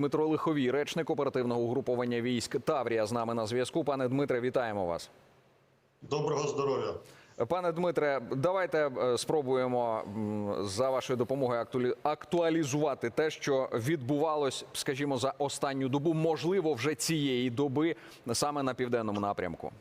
Дмитро Лиховій, речник оперативного угруповання військ Таврія, з нами на зв'язку. Пане Дмитре, вітаємо вас. Доброго здоров'я. Пане Дмитре, давайте е, спробуємо за вашою допомогою актуалі- актуалізувати те, що відбувалось, скажімо, за останню добу, можливо, вже цієї доби саме на південному напрямку.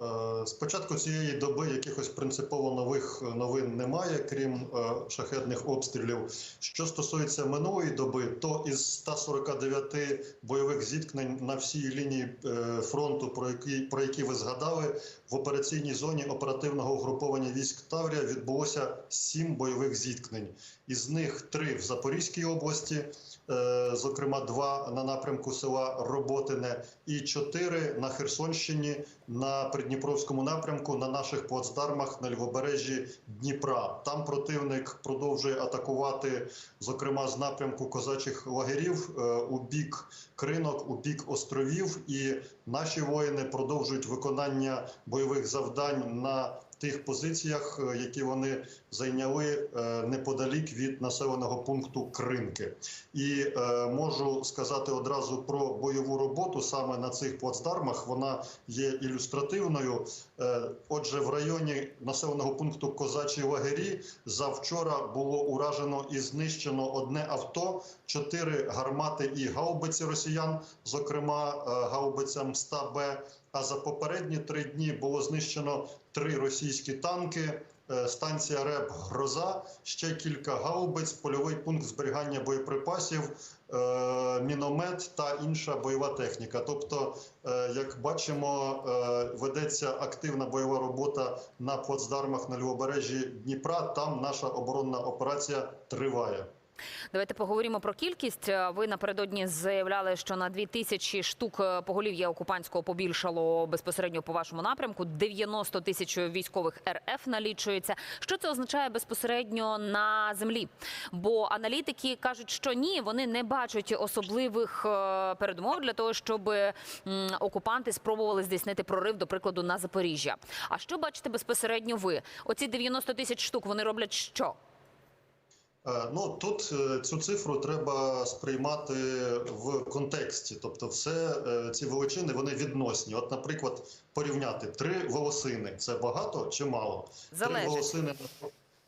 Е, З початку цієї доби якихось принципово нових новин немає, крім е, шахетних обстрілів. Що стосується минулої доби, то із 149 бойових зіткнень на всій лінії е, фронту, про які про які ви згадали, в операційній зоні оперативного угруповання військ Таврія відбулося сім бойових зіткнень. Із них три в Запорізькій області, е, зокрема два на напрямку села Роботине, і чотири на Херсонщині на Придніпровському напрямку на наших плацдармах на лівобережжі Дніпра. Там противник продовжує атакувати, зокрема з напрямку козачих лагерів е, у бік кринок, у бік островів. І наші воїни продовжують виконання бойових завдань на тих позиціях, е, які вони зайняли е, неподалік від населеного пункту Кринки. І е, можу сказати одразу про бойову роботу саме на цих плацдармах. Вона є ілюстративною. Е, отже, в районі населеного пункту Козачі лагері завчора було уражено і знищено одне авто, чотири гармати і гаубиці росіян, зокрема е, гаубицям 100Б. А за попередні три дні було знищено три російські танки. е, Станція РЕБ Гроза, ще кілька гаубиць, польовий пункт зберігання боєприпасів, е, міномет та інша бойова техніка. Тобто, е, як бачимо, ведеться активна бойова робота на плацдармах на лівобережжі Дніпра. Там наша оборонна операція триває. Давайте поговоримо про кількість. Ви напередодні заявляли, що на 2 тисячі штук е, поголів'я окупантського побільшало безпосередньо по вашому напрямку. 90 тисяч військових РФ налічується. Що це означає безпосередньо на землі? Бо аналітики кажуть, що ні, вони не бачать особливих е, передумов для того, щоб окупанти спробували здійснити прорив, до прикладу, на Запоріжжя. А що бачите безпосередньо ви? Оці 90 тисяч штук вони роблять що? Е, Ну тут е, цю цифру треба сприймати в контексті, тобто, все е, ці величини вони відносні. От, наприклад, порівняти три волосини це багато чи мало? Залежить. Три волосини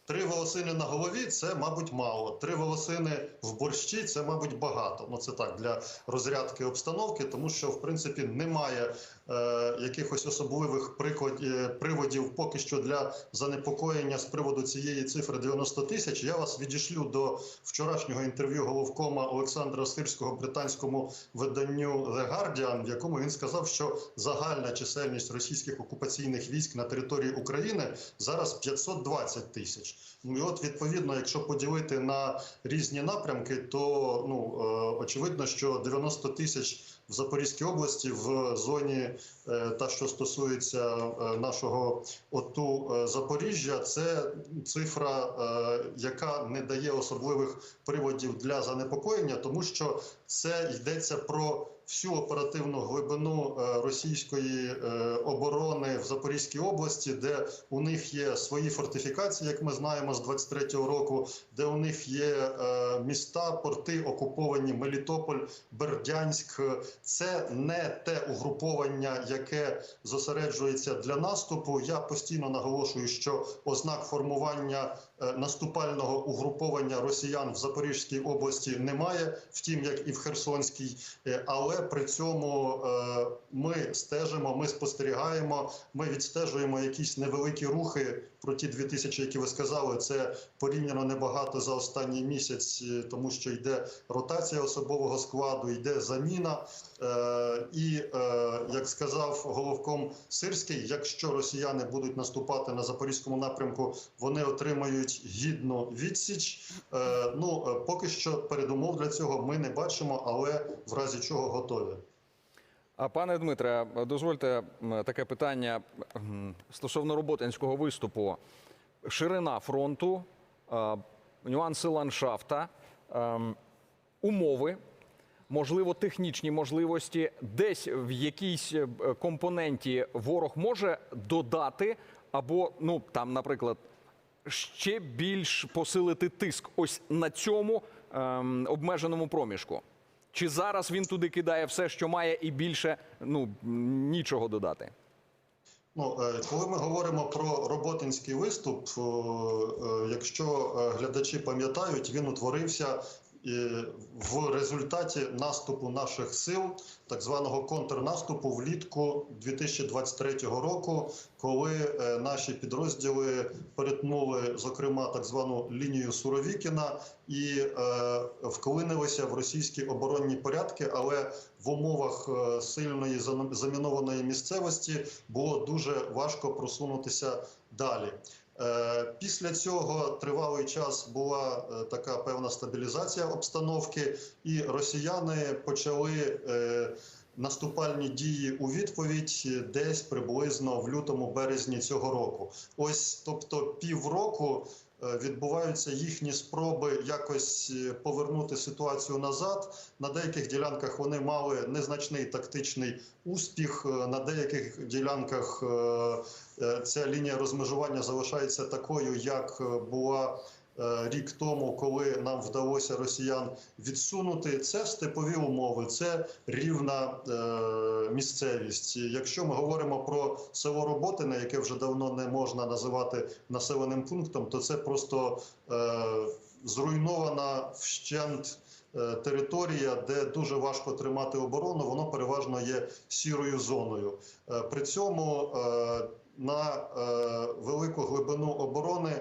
Три волосини на голові це, мабуть, мало. Три волосини в борщі це, мабуть, багато. Ну це так для розрядки обстановки, тому що в принципі немає е, якихось особливих прикладів, приводів поки що для занепокоєння з приводу цієї цифри 90 тисяч. Я вас відішлю до вчорашнього інтерв'ю головкома Олександра Сирського британському виданню The Guardian, в якому він сказав, що загальна чисельність російських окупаційних військ на території України зараз 520 тисяч. Ну і от відповідно, якщо поділити на різні напрямки, то ну е, очевидно, що 90 тисяч в Запорізькій області в зоні, е, та що стосується е, нашого ОТУ Запоріжжя, це цифра, яка не дає особливих приводів для занепокоєння, тому що це йдеться про всю оперативну глибину е, російської е, оборони в Запорізькій області, де у них є свої фортифікації, як ми знаємо з 23-го року, де у них є е, міста, порти окуповані Мелітополь, Бердянськ. Це не те угруповання, яке зосереджується для наступу. Я постійно наголошую, що ознак формування наступального угруповання росіян в Запорізькій області немає, втім, як і в Херсонській, Е, але при цьому е, ми стежимо, ми спостерігаємо, ми відстежуємо якісь невеликі рухи про ті дві тисячі, які ви сказали. Це порівняно небагато за останній місяць, е, тому що йде ротація особового складу, йде заміна. Е, І як сказав головком Сирський, якщо росіяни будуть наступати на запорізькому напрямку, вони отримають гідну відсіч. Ну поки що передумов для цього ми не бачимо, але в разі чого готові. А пане Дмитре, дозвольте таке питання стосовно роботинського виступу. Ширина фронту, нюанси ландшафта, ем, умови, можливо, технічні можливості, десь в якійсь е, компоненті ворог може додати, або, ну там, наприклад, ще більш посилити тиск ось на цьому ем, обмеженому проміжку? Чи зараз він туди кидає все, що має, і більше ну нічого додати? Ну, е, коли ми говоримо про роботинський виступ, е, е, якщо глядачі пам'ятають, він утворився в результаті наступу наших сил, так званого контрнаступу влітку 2023 року, коли е, наші підрозділи перетнули, зокрема, так звану лінію Суровікіна і е, вклинилися в російські оборонні порядки, але в умовах е, сильної замінованої місцевості було дуже важко просунутися далі. Е, Після цього тривалий час була е, така певна стабілізація обстановки, і росіяни почали е, наступальні дії у відповідь десь приблизно в лютому-березні цього року. Ось, тобто, півроку відбуваються їхні спроби якось е, повернути ситуацію назад. На деяких ділянках вони мали незначний тактичний успіх. е, На деяких ділянках е, е, ця лінія розмежування залишається такою, як е, була. Е, Рік тому, коли нам вдалося росіян відсунути, це степові умови, це рівна е, місцевість. Якщо ми говоримо про село Роботине, яке вже давно не можна називати населеним пунктом, то це просто е, зруйнована вщент територія, де дуже важко тримати оборону, воно переважно є сірою зоною. При цьому на велику глибину оборони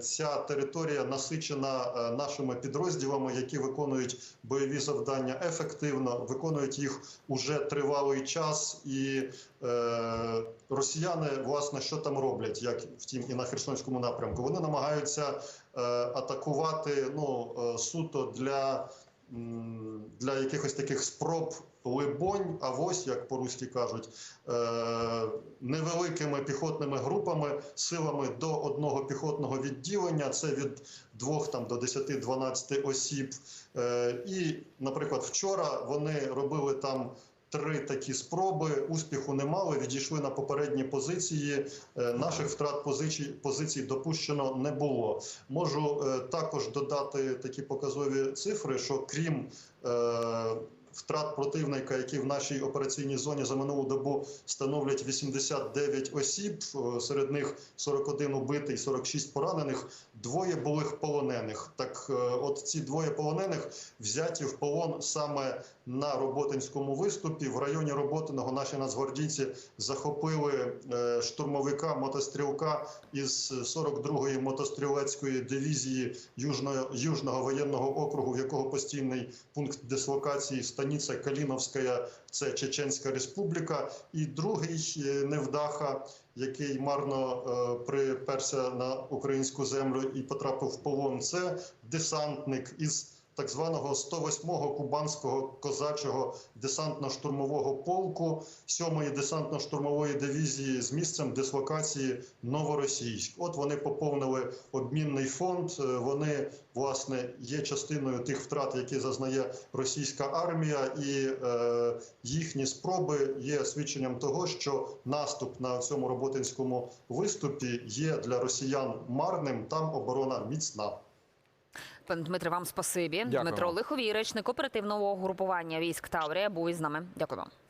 ця територія насичена е, нашими підрозділами, які виконують бойові завдання ефективно, виконують їх уже тривалий час, і е, росіяни, власне, що там роблять, як втім і на Херсонському напрямку, вони намагаються е, атакувати ну, е, суто для, для якихось таких спроб. Либонь, авось, як по-руськи кажуть, е, невеликими піхотними групами, силами до одного піхотного відділення, це від 2 там, до 10-12 осіб. Е, І, наприклад, вчора вони робили там три такі спроби, успіху не мали, відійшли на попередні позиції. Е, Наших втрат позицій, допущено не було. Можу також додати такі показові цифри, що крім втрат противника, які в нашій операційній зоні за минулу добу становлять 89 осіб, е, серед них 41 убитий, 46 поранених, двоє були полонених. Так, е, от ці двоє полонених взяті в полон саме на Роботинському виступі. В районі Роботиного наші нацгвардійці захопили е, штурмовика мотострілка із 42-ї мотострілецької дивізії Южного, Южного воєнного округу, в якого постійний пункт дислокації станиця Каліновська, це Чеченська Республіка, і другий е, невдаха, який марно е, приперся на українську землю і потрапив в полон. Це десантник із так званого 108-го кубанського козачого десантно-штурмового полку 7-ї десантно-штурмової дивізії з місцем дислокації Новоросійськ. От вони поповнили обмінний фонд. Е, Вони власне є частиною тих втрат, які зазнає російська армія, і е, їхні спроби є свідченням того, що наступ на цьому роботинському виступі є для росіян марним. Там оборона міцна. Пане Дмитре, вам спасибі. Дякую. Дмитро Лиховій, речник оперативного угрупування військ Таврія, був із нами. Дякую вам.